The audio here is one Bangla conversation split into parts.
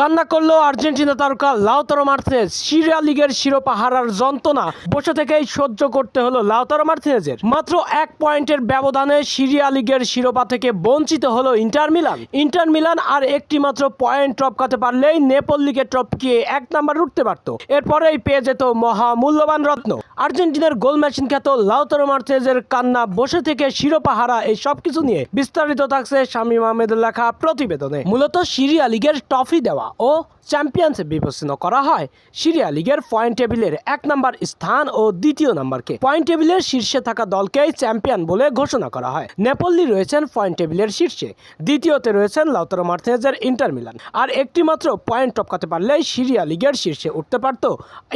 কান্না করল আর্জেন্টিনা তারকা লাউতারো মার্থেজ সিরিয়া লিগের শিরোপা হারার যন্ত্রণা বসে থেকেই সহ্য করতে হলো লাউতারো মার্থেজের মাত্র এক পয়েন্টের ব্যবধানে সিরিয়া লিগের শিরোপা থেকে বঞ্চিত হলো ইন্টার মিলান। ইন্টার মিলান আর একটি মাত্র পয়েন্ট টপকাতে পারলেই নেপোলিকে টপকিয়ে এক নাম্বার উঠতে পারত। এরপরেই পেয়ে যেত মহা মূল্যবান রত্ন। আর্জেন্টিনার গোল মেশিন খ্যাত লাউতারো মার্থেজের কান্না বসে থেকে শিরোপা হারা এই সবকিছু নিয়ে বিস্তারিত থাকছে শামীম আহমেদের লেখা প্রতিবেদনে। মূলত সিরিয়া লিগের ট্রফি দেওয়া। ও চ্যাম্পিয়নস বিবেচনা করা হয়। সিরিয়া লিগের পয়েন্ট টেবিলের এক নম্বর স্থান ও দ্বিতীয় নম্বরকে পয়েন্ট টেবিলের শীর্ষে থাকা দলকেই চ্যাম্পিয়ন বলে ঘোষণা করা হয়। নেপোলি রয়েছেন পয়েন্ট টেবিলের শীর্ষে, দ্বিতীয়তে রয়েছেন লাউতারো মার্থেজের ইন্টার মিলান। আর একটি মাত্র পয়েন্ট টপকাতে পারলেই সিরিয়া লিগের শীর্ষে উঠতে পারত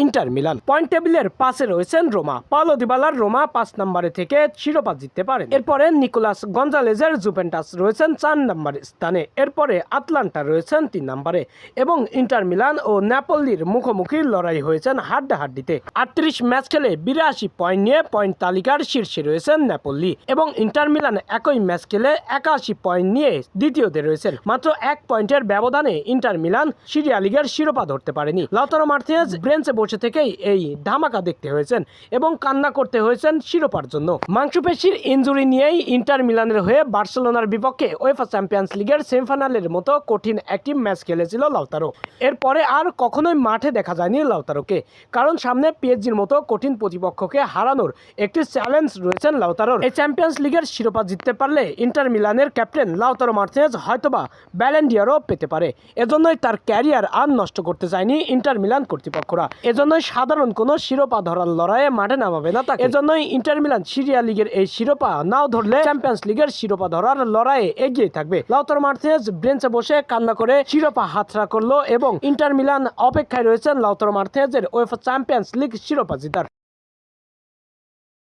ইন্টার মিলান। পয়েন্ট টেবিলের পাশে রয়েছেন রোমা। পালো দিবালার রোমা পাঁচ নম্বরে থেকে শিরোপা জিততে পারেন। এরপরে নিকোলাস গঞ্জালেজের জুভেন্টাস রয়েছেন চার নম্বর স্থানে। এরপরে আটলান্টা রয়েছেন তিন নম্বরে। এবং ইন্টার মিলান ও ন্যাপোলির মুখোমুখি লড়াই হয়েছেন হাড্ডাহাড্ডিতে। আটত্রিশ ম্যাচ খেলে বিরাশি পয়েন্ট নিয়ে পয়েন্ট তালিকার শীর্ষে রয়েছেন ন্যাপোলি এবং ইন্টার মিলান একই ম্যাচ খেলে একাশি পয়েন্ট নিয়ে দ্বিতীয়তে রয়েছেন। মাত্র এক পয়েন্টের ব্যবধানে ইন্টার মিলান সিরিয়া লিগের শিরোপা ধরতে পারেনি। লাউতারো মার্টিনেজ ব্রেঞ্চে বসে থেকেই এই ধামাকা দেখতে হয়েছেন এবং কান্না করতে হয়েছেন শিরোপার জন্য। মাংসপেশির ইনজুরি নিয়েই ইন্টার মিলানের হয়ে বার্সেলোনার বিপক্ষে ওয়েফা চ্যাম্পিয়ন্স লিগের সেমিফাইনালের মতো কঠিন একটি ম্যাচ খেলেছিল লাউতারো এরপরে আর কখনোই মাঠে দেখা যায়নি লাউতারোকে। কারণ সামনে পিএসজির মতো কঠিন প্রতিপক্ষকে হারানোর একটি চ্যালেঞ্জ রয়েছেন লাউতারোর। এই চ্যাম্পিয়ন্স লিগের শিরোপা জিততে পারলে ইন্টার মিলানের ক্যাপ্টেন লাউতারো মার্টিনেজ হয়তোবা ব্যালেন্ডিয়ারও পেতে পারে। এজন্যই তার ক্যারিয়ার আর নষ্ট করতে চায়নি ইন্টার মিলান কর্তৃপক্ষরা। এজন্যই সাধারণ কোনো শিরোপা ধরার লড়াইয়ে মাঠে নামাবে না তাকে। এজন্যই ইন্টার মিলান সিরিয়া লিগের এই শিরোপা নাও ধরলে চ্যাম্পিয়ন্স লিগের শিরোপা ধরার লড়াইয়ে এগিয়ে থাকবে। লাউতারো মার্টিনেজ বেঞ্চে বসে কান্না করে শিরোপা হাতড়া করল এবং ইন্টার মিলান অপেক্ষায় রয়েছেন লাউতর মার্থেজের ওয়েফ চ্যাম্পিয়ন্স লিগ শিরোপা জিতার।